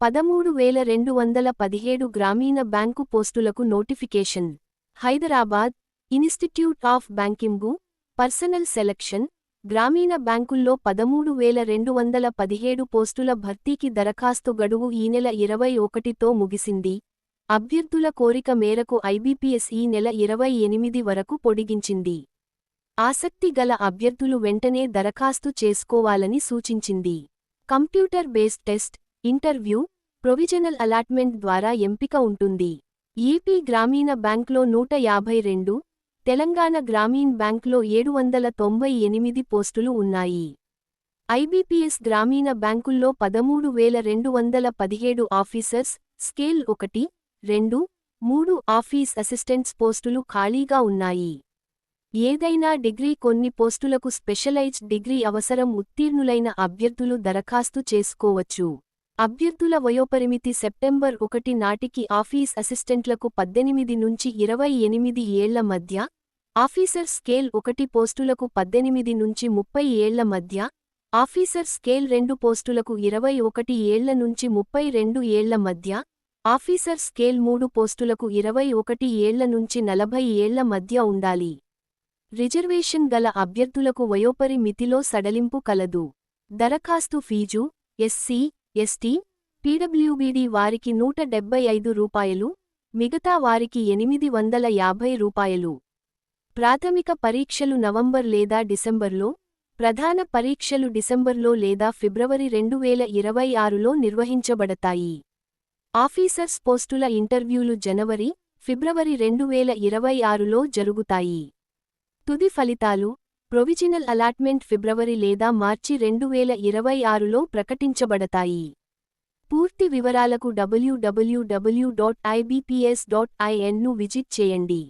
పదమూడు వేల రెండు వందల పదిహేడు గ్రామీణ బ్యాంకు పోస్టులకు notification. Hyderabad institute of banking personnel selection గ్రామీణ బ్యాంకుల్లో పదమూడు వేల రెండు వందల పదిహేడు పోస్టుల భర్తీకి దరఖాస్తు గడువు ఈ నెల ఇరవై ఒకటితో ముగిసింది. అభ్యర్థుల కోరిక మేరకు ఐబీపీఎస్ ఈ నెల ఇరవై ఎనిమిది వరకు పొడిగించింది. ఆసక్తి గల అభ్యర్థులు వెంటనే దరఖాస్తు చేసుకోవాలని సూచించింది. Computer based test interview provisional allotment ద్వారా ఎంపిక ఉంటుంది. ఏపీ గ్రామీణ బ్యాంక్లో నూట యాభై రెండు తెలంగాణ గ్రామీణ బ్యాంక్లో ఏడు వందల తొంభై ఎనిమిది పోస్టులు ఉన్నాయి. ఐబీపీఎస్ గ్రామీణ బ్యాంకుల్లో పదమూడు వేల రెండు వందల పదిహేడు ఆఫీసర్స్ స్కేల్ ఒకటి రెండు మూడు ఆఫీస్ అసిస్టెంట్స్ పోస్టులు ఖాళీగా ఉన్నాయి. ఏదైనా డిగ్రీ కొన్ని పోస్టులకు స్పెషలైజ్డ్ డిగ్రీ అవసరం ఉత్తీర్ణులైన అభ్యర్థులు దరఖాస్తు చేసుకోవచ్చు. అభ్యర్థుల వయోపరిమితి సెప్టెంబర్ ఒకటి నాటికి ఆఫీస్ అసిస్టెంట్లకు పద్దెనిమిది నుంచి ఇరవై ఎనిమిది ఏళ్ళ మధ్య ఆఫీసర్ స్కేల్ ఒకటి పోస్టులకు పద్దెనిమిది నుంచి ముప్పై ఏళ్ళ మధ్య ఆఫీసర్ స్కేల్ రెండు పోస్టులకు ఇరవై ఒకటి ఏళ్ళ నుంచి ముప్పై రెండు ఏళ్ళ మధ్య ఆఫీసర్ స్కేల్ మూడు పోస్టులకు ఇరవై ఒకటి ఏళ్ళ నుంచి నలభై ఏళ్ళ మధ్య ఉండాలి. రిజర్వేషన్ గల అభ్యర్థులకు వయోపరి మితిలో సడలింపు కలదు. దరఖాస్తు ఫీజు ఎస్సీ ఎస్టీ పీడబ్ల్యూబీడీ వారికి నూట డెబ్బై ఐదు రూపాయలు మిగతా వారికి ఎనిమిది వందల యాభై రూపాయలు. ప్రాథమిక పరీక్షలు నవంబర్ లేదా డిసెంబర్లో ప్రధాన పరీక్షలు డిసెంబర్లో లేదా ఫిబ్రవరి రెండు వేల ఇరవై ఆరులో నిర్వహించబడతాయి. ఆఫీసర్స్ పోస్టుల ఇంటర్వ్యూలు జనవరి ఫిబ్రవరి రెండు వేల ఇరవై ఆరులో జరుగుతాయి. తుది ఫలితాలు ప్రొవిజినల్ అలాట్మెంట్ ఫిబ్రవరి లేదా మార్చి రెండు వేల ఇరవై ఆరులో ప్రకటించబడతాయి. పూర్తి వివరాలకు డబ్ల్యూడబ్ల్యూడబ్ల్యూ డాట్ ఐబీపీఎస్ డాట్ ఐఎన్ను విజిట్ చేయండి.